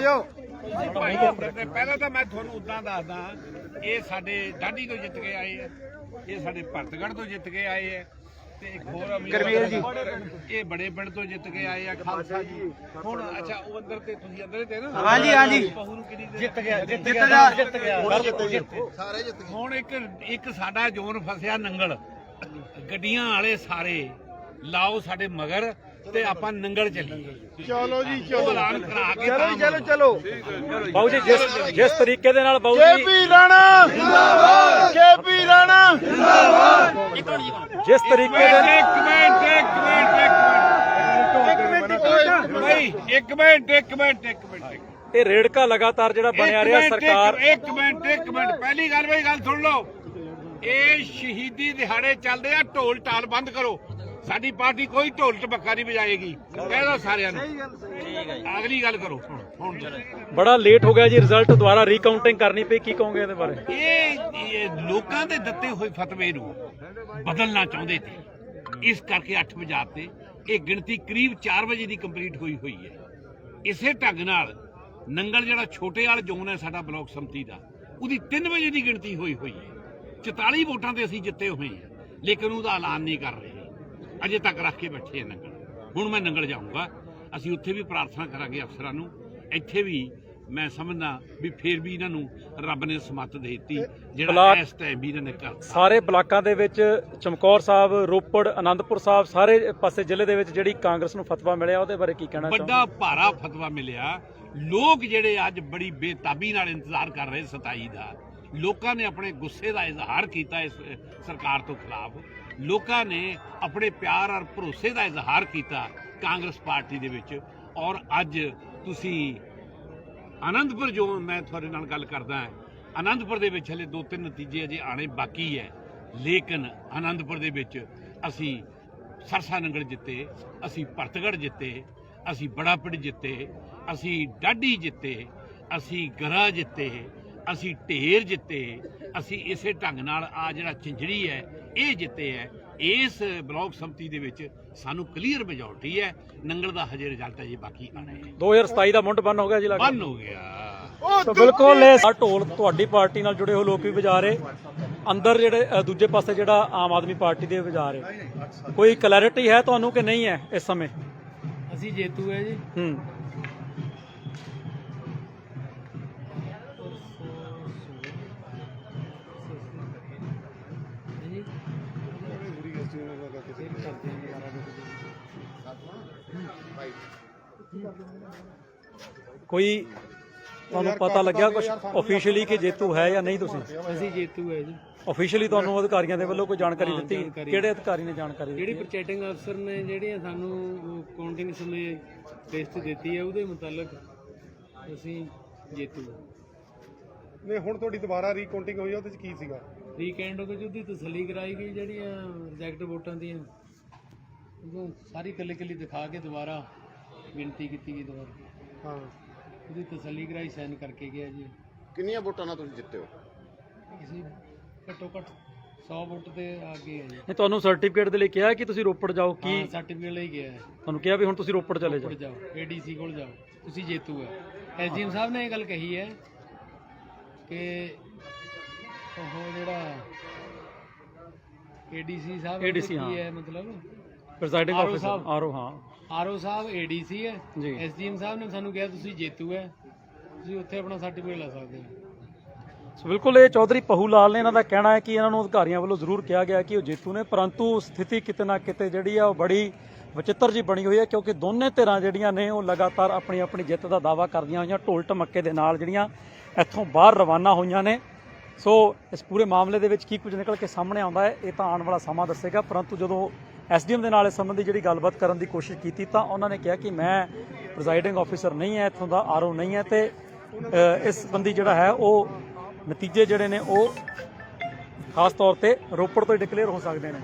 ਜਾਓ। ਪਹਿਲਾਂ ਤਾਂ ਮੈਂ ਤੁਹਾਨੂੰ ਉਦਾਂ ਦੱਸਦਾ ਇਹ ਸਾਡੇ ਡਾਢੀ ਤੋਂ ਜਿੱਤ ਕੇ ਆਏ ਆ ਇਹ ਸਾਡੇ ਭਰਤਗੜ੍ਹ ਤੋਂ ਜਿੱਤ ਕੇ ਆਏ ਆ ਤੇ ਇੱਕ ਹੋਰ ਗਰਮੇਲ ਜੀ। ਇਹ ਬੜੇ ਪਿੰਡ ਤੋਂ ਜਿੱਤ ਕੇ ਆਏ ਆ ਖਾਲਸਾ ਜੀ। ਹੁਣ ਅੱਛਾ ਉਹ ਅੰਦਰ ਤੇ ਤੁਸੀਂ ਅੰਦਰ ਹੀ ਤੇ ਨਾ? ਹਾਂਜੀ, ਹਾਂਜੀ। ਕਿੰਨੀ ਦੇਰ- ਜਿੱਤ ਗਿਆ ਜਿੱਤ ਗਿਆ ਜਿੱਤ ਗਿਆ। ਹੁਣ ਇੱਕ ਇੱਕ ਸਾਡਾ ਜ਼ੋਨ ਫਸਿਆ ਨੰਗਲ। ਗੱਡੀਆਂ ਵਾਲੇ ਸਾਰੇ ਲਾਓ ਸਾਡੇ ਮਗਰ। ਤੇ ਆਪਾਂ ਨੰਗਲ ਚੱਲੀਏ। ਚਲੋ ਜੀ ਉਹ ਐਲਾਨ ਕਰਾ ਕੇ ਚਲੋ ਚਲੋ ਚਲੋ। ਬਾਊ ਜੀ ਜਿਸ ਜਿਸ ਤਰੀਕੇ ਦੇ ਨਾਲ ਬਾਊ ਜੀ ਕੇਪੀ ਰਾਣਾ। ਜਿੰਦਾਬਾਦ ਕੇਪੀ ਰਾਣਾ। ਜਿਸ ਤਰੀਕੇ ਇੱਕ ਦੇ ਇੱਕ ਮਿੰਟ ਇੱਕ ਮਿੰਟ। ਇੱਕ ਮਿੰਟ ਭਾਈ ਇੱਕ ਮਿੰਟ ਇੱਕ ਮਿੰਟ ਇੱਕ ਮਿੰਟ। ਇਹ ਰੇੜਕਾ ਲਗਾਤਾਰ ਜਿਹੜਾ ਬਣਿਆ ਰਿਹਾ ਸਰਕਾਰ ਇੱਕ ਇੱਕ ਮਿੰਟ ਇੱਕ ਮਿੰਟ। ਪਹਿਲੀ ਗੱਲ ਬਈ ਗੱਲ ਸੁਣ ਲਓ। ਇਹ ਸ਼ਹੀਦੀ ਦਿਹਾੜੇ ਚੱਲਦੇ ਆ ਢੋਲ ਟਾਲ ਬੰਦ ਕਰੋ। ਸਾਡੀ ਪਾਰਟੀ ਕੋਈ ਢੋਲ ਟਪੱਕਾ ਨਹੀਂ ਵਜਾਏਗੀ। ਕਹਿ ਦੋ ਸਾਰਿਆਂ ਨੂੰ। ਅਗਲੀ ਗੱਲ ਕਰੋ। ਹੁਣ ਹੁਣ ਬੜਾ ਲੇਟ ਹੋ ਗਿਆ ਜੀ ਰਿਜ਼ਲਟ ਦੁਬਾਰਾ ਰੀਕਾਊਂਟਿੰਗ ਕਰਨੀ ਪਈ ਕੀ ਕਹੋਗੇ ਇਹਦੇ ਬਾਰੇ? ਇਹ ਇਹ ਲੋਕਾਂ ਦੇ ਦਿੱਤੇ ਹੋਏ ਫਤਵੇ ਨੂੰ ਬਦਲਣਾ ਚਾਹੁੰਦੇ ਸੀ ਇਸ ਕਰਕੇ 8 ਵਜੇ ਤੇ ਇਹ ਗਿਣਤੀ ਕਰੀਬ 4 ਵਜੇ ਦੀ ਕੰਪਲੀਟ ਹੋਈ ਹੋਈ ਹੈ। ਇਸੇ ਢੰਗ ਨਾਲ ਨੰਗਲ ਜਿਹੜਾ ਛੋਟੇ ਵਾਲਾ ਜ਼ੋਨ ਹੈ ਸਾਡਾ ਬਲਾਕ ਸੰਮਤੀ ਦਾ ਉਹਦੀ 3 ਵਜੇ ਦੀ ਗਿਣਤੀ ਹੋਈ ਹੋਈ ਹੈ। 44 ਵੋਟਾਂ ਤੇ ਅਸੀਂ ਜਿੱਤੇ ਹੋਏ ਹਾਂ ਲੇਕਿਨ ਉਹਦਾ ਐਲਾਨ ਨਹੀਂ ਕਰ ਰਹੇ। ਅਜੇ ਤੱਕ ਰੱਖ ਕੇ ਬੈਠੇ ਆ ਨੰਗਲ। ਹੁਣ ਮੈਂ ਨੰਗਲ ਜਾਊਂਗਾ। ਅਸੀਂ ਉੱਥੇ ਵੀ ਪ੍ਰਾਰਥਨਾ ਕਰਾਂਗੇ ਅਫਸਰਾਂ ਨੂੰ। ਇੱਥੇ ਵੀ ਮੈਂ ਸਮਝਦਾ ਵੀ ਫੇਰ ਵੀ ਇਹਨਾਂ ਨੂੰ ਰੱਬ ਨੇ ਸਮੱਤ ਦੇ ਦਿੱਤੀ ਜਿਹੜਾ ਇਸ ਟਾਈਮ ਵੀ ਇਹਨਾਂ ਨੇ ਕਰਤਾ। ਸਾਰੇ ਬਲਾਕਾਂ ਦੇ ਵਿੱਚ ਚਮਕੌਰ ਸਾਹਿਬ ਰੋਪੜ ਆਨੰਦਪੁਰ ਸਾਹਿਬ ਸਾਰੇ ਪਾਸੇ ਜ਼ਿਲ੍ਹੇ ਦੇ ਵਿੱਚ ਜਿਹੜੀ ਕਾਂਗਰਸ ਨੂੰ ਫਤਵਾ ਮਿਲਿਆ ਉਹਦੇ ਬਾਰੇ ਕੀ ਕਹਿਣਾ ਚਾਹੋਗੇ? ਵੱਡਾ ਭਾਰਾ ਫਤਵਾ ਮਿਲਿਆ। ਲੋਕ ਜਿਹੜੇ ਅੱਜ ਬੜੀ ਬੇਤਾਬੀ ਨਾਲ ਇੰਤਜ਼ਾਰ ਕਰ ਰਹੇ 27 ਦਾ। ਲੋਕਾਂ ਨੇ ਆਪਣੇ ਗੁੱਸੇ ਦਾ ਇਜ਼ਹਾਰ ਕੀਤਾ ਇਸ ਸਰਕਾਰ ਤੋਂ ਖਿਲਾਫ। ਲੋਕਾਂ ਨੇ ਆਪਣੇ ਪਿਆਰ ਔਰ ਭਰੋਸੇ ਦਾ ਇਜ਼ਹਾਰ ਕੀਤਾ ਕਾਂਗਰਸ ਪਾਰਟੀ ਦੇ ਵਿੱਚ। ਔਰ ਅੱਜ ਤੁਸੀਂ ਆਨੰਦਪੁਰ ਜੋ ਮੈਂ ਤੁਹਾਡੇ ਨਾਲ ਗੱਲ ਕਰਦਾ ਹਾਂ, ਆਨੰਦਪੁਰ ਦੇ ਵਿੱਚ ਹਲੇ ਦੋ ਤਿੰਨ ਨਤੀਜੇ ਅਜੇ ਆਣੇ ਬਾਕੀ ਹੈ। ਲੇਕਿਨ ਆਨੰਦਪੁਰ ਦੇ ਵਿੱਚ ਅਸੀਂ ਸਰਸਾ ਨੰਗਲ ਜਿੱਤੇ, ਅਸੀਂ ਭਰਤਗੜ ਜਿੱਤੇ, ਅਸੀਂ ਬੜਾ ਪਿੰਡ ਜਿੱਤੇ, ਅਸੀਂ ਡਾਢੀ ਜਿੱਤੇ, ਅਸੀਂ ਗਰਾ ਜਿੱਤੇ ਅਸੀਂ ਢੇਰ ਜਿੱਤੇ ਅਸੀਂ ਇਸੇ ਢੰਗ ਨਾਲ ਆ ਜਿਹੜਾ ਚਿੰਜੜੀ ਹੈ ਇਹ ਜਿੱਤੇ ਹੈ ਇਸ ਬਲਾਕ ਸੰਮਤੀ ਦੇ ਵਿੱਚ ਸਾਨੂੰ ਕਲੀਅਰ ਮੈਜੋਰਟੀ ਹੈ ਨੰਗਲ ਦਾ ਹਜੇ ਰਿਜ਼ਲਟ ਅਜੇ ਬਾਕੀ ਆਣਾ ਹੈ 2027 ਦਾ ਮੁੰਡ ਬੰਨ ਹੋ ਗਿਆ ਜੀ ਲੱਗਦਾ ਬੰਨ ਹੋ ਗਿਆ। ਤਾਂ ਬਿਲਕੁਲ ਇਹ ਢੋਲ ਤੁਹਾਡੀ ਪਾਰਟੀ ਨਾਲ ਜੁੜੇ ਹੋਏ ਲੋਕ ਵੀ ਵਜਾ ਰਹੇ। ਅੰਦਰ ਜਿਹੜੇ ਦੂਜੇ ਪਾਸੇ ਜਿਹੜਾ ਆਮ ਆਦਮੀ ਪਾਰਟੀ ਦੇ ਵਜਾ ਰਹੇ। ਕੋਈ ਕਲੈਰਿਟੀ ਹੈ ਤੁਹਾਨੂੰ ਕਿ ਨਹੀਂ ਹੈ ਇਸ ਸਮੇਂ? ਅਸੀਂ ਜੇਤੂ ਹੈ ਜੀ। ਹੂੰ। ਕੋਈ ਤੁਹਾਨੂੰ ਪਤਾ ਲੱਗਿਆ ਕੁਝ ਆਫੀਸ਼ੀਅਲੀ ਕਿ ਜੇਤੂ ਹੈ ਜਾਂ ਨਹੀਂ ਤੁਸੀਂ? ਅਸੀਂ ਜੇਤੂ ਹੈ ਜੀ। ਆਫੀਸ਼ੀਅਲੀ ਤੁਹਾਨੂੰ ਅਧਿਕਾਰੀਆਂ ਦੇ ਵੱਲੋਂ ਕੋਈ ਜਾਣਕਾਰੀ ਦਿੱਤੀ। ਕਿਹੜੇ ਅਧਿਕਾਰੀ ਨੇ ਜਾਣਕਾਰੀ ਜਿਹੜੀ ਪ੍ਰਚੇਟਿੰਗ ਅਫਸਰ ਨੇ ਜਿਹੜੀਆਂ ਸਾਨੂੰ ਕਾਊਂਟਿੰਗ ਸਮੇਂ ਲਿਸਟ ਦਿੱਤੀ ਹੈ ਉਹਦੇ ਮੁਤਾਲਕ ਅਸੀਂ ਜੇਤੂ ਨੇ ਹੁਣ ਤੁਹਾਡੀ ਦੁਬਾਰਾ ਰੀਕਾਊਂਟਿੰਗ ਹੋਈ ਉਹਦੇ ਚ ਕੀ ਸੀਗਾ? ਵੀਕਐਂਡ ਉਹਦੇ ਚ ਉਹਦੀ ਤਸੱਲੀ ਕਰਾਈ ਗਈ ਜਿਹੜੀਆਂ ਰਿਜੈਕਟ ਵੋਟਾਂ ਦੀਆਂ। ਉਦੋਂ ਸਾਰੀ ਕੱਲੀ ਕੱਲੀ ਦਿਖਾ ਕੇ ਦੁਬਾਰਾ ਗਿਣਤੀ ਕੀਤੀ ਗਈ ਦੁਬਾਰਾ। ਹਾਂ। ਉਹਦੀ ਤਸੱਲੀ ਕਰਾਈ ਸਾਈਨ ਕਰਕੇ ਗਿਆ ਜੀ। ਕਿੰਨੀਆਂ ਵੋਟਾਂ ਨਾਲ ਤੁਸੀਂ ਜਿੱਤੇ ਹੋ? ਅਸੀਂ ਘੱਟੋ ਘੱਟ 100 ਵੋਟ ਤੇ ਆ ਗਏ ਆ ਜੀ। ਨਹੀਂ ਤੁਹਾਨੂੰ ਸਰਟੀਫਿਕੇਟ ਦੇ ਲਈ ਕਿਹਾ ਕਿ ਤੁਸੀਂ ਰੋਪੜ ਜਾਓ ਕੀ? ਹਾਂ ਸਰਟੀਫਿਕੇਟ ਲਈ ਗਿਆ। ਹੈ ਤੁਹਾਨੂੰ ਕਿਹਾ ਵੀ ਹੁਣ ਤੁਸੀਂ ਰੋਪੜ ਚਲੇ ਰੋਪੜ ਜਾਓ। ਜਾਓ ਏਡੀਸੀ ਕੋਲ ਜਾਓ। ਤੁਸੀਂ ਜੇਤੂ ਹੈ ਐਸਡੀਐਮ ਸਾਹਿਬ ਨੇ ਇਹ ਗੱਲ ਕਹੀ ਹੈ ਕਿ ਉਹ ਜਿਹੜਾ ਏਡੀਸੀ ਸਾਹਿਬ ADC ਕੀ ਹਾਂ। ਹੈ ਮਤਲਬ? ਪ੍ਰੈਜ਼ਾਈਡਿੰਗ RO ਆਫਿਸਰ ਸਾਹਿਬ। ਹਾਂ। ਆਰਓ ਸਾਹਿਬ ਏਡੀਸੀ ਹੈ। ਜੀ। ਐਸਡੀਐਮ ਸਾਹਿਬ ਨੇ ਸਾਨੂੰ ਕਿਹਾ ਤੁਸੀਂ ਜੇਤੂ ਹੈ। ਤੁਸੀਂ ਉੱਥੇ ਆਪਣਾ ਸਰਟੀਫਿਕੇਟ ਲੈ ਸਕਦੇ ਹੋ। ਸੋ ਬਿਲਕੁਲ ਇਹ ਚੌਧਰੀ ਪਹੂ ਲਾਲ ਨੇ ਇਹਨਾਂ ਦਾ ਕਹਿਣਾ ਹੈ ਕਿ ਇਹਨਾਂ ਨੂੰ ਅਧਿਕਾਰੀਆਂ ਵੱਲੋਂ ਜ਼ਰੂਰ ਕਿਹਾ ਗਿਆ ਕਿ ਉਹ ਜੇਤੂ ਨੇ ਪਰੰਤੂ ਸਥਿਤੀ ਕਿਤੇ ਨਾ ਕਿਤੇ ਜਿਹੜੀ ਆ ਉਹ ਬੜੀ ਵਿਚਿੱਤਰ ਜੀ ਬਣੀ ਹੋਈ ਹੈ ਕਿਉਂਕਿ ਦੋਨੇ ਧਿਰਾਂ ਜਿਹੜੀਆਂ ਨੇ ਉਹ ਲਗਾਤਾਰ ਆਪਣੀ ਆਪਣੀ ਜਿੱਤ ਦਾ ਦਾਵਾ ਕਰਦੀਆਂ ਹੋਈਆਂ ਢੋਲ ਢਮੱਕੇ ਦੇ ਨਾਲ ਜਿਹੜੀਆਂ ਇੱਥੋਂ ਬਾਹਰ ਰਵਾਨਾ ਹੋਈਆਂ ਨੇ। ਸੋ ਇਸ ਪੂਰੇ ਮਾਮਲੇ ਦੇ ਵਿੱਚ ਕੀ ਕੁਝ ਨਿਕਲ ਕੇ ਸਾਹਮਣੇ ਆਉਂਦਾ ਹੈ ਇਹ ਤਾਂ ਆਉਣ ਵਾਲਾ ਸਮਾਂ ਦੱਸੇਗਾ ਪਰੰਤੂ ਜਦੋਂ ਐਸਡੀਐਮ ਦੇ ਨਾਲ ਇਸ ਸੰਬੰਧੀ ਜਿਹੜੀ ਗੱਲਬਾਤ ਕਰਨ ਦੀ ਕੋਸ਼ਿਸ਼ ਕੀਤੀ ਤਾਂ ਉਹਨਾਂ ਨੇ ਕਿਹਾ ਕਿ ਮੈਂ ਪ੍ਰੈਜ਼ਾਈਡਿੰਗ ਆਫੀਸਰ ਨਹੀਂ ਹੈ, ਇੱਥੋਂ ਦਾ ਆਰਓ ਨਹੀਂ ਹੈ ਤੇ ਇਸ ਸੰਬੰਧੀ ਜਿਹੜਾ ਹੈ ਉਹ ਨਤੀਜੇ ਜਿਹੜੇ ਨੇ ਉਹ ਖਾਸ ਤੌਰ ਤੇ ਰੋਪੜ ਤੋਂ ਡਿਕਲੇਅਰ ਹੋ ਸਕਦੇ ਨੇ।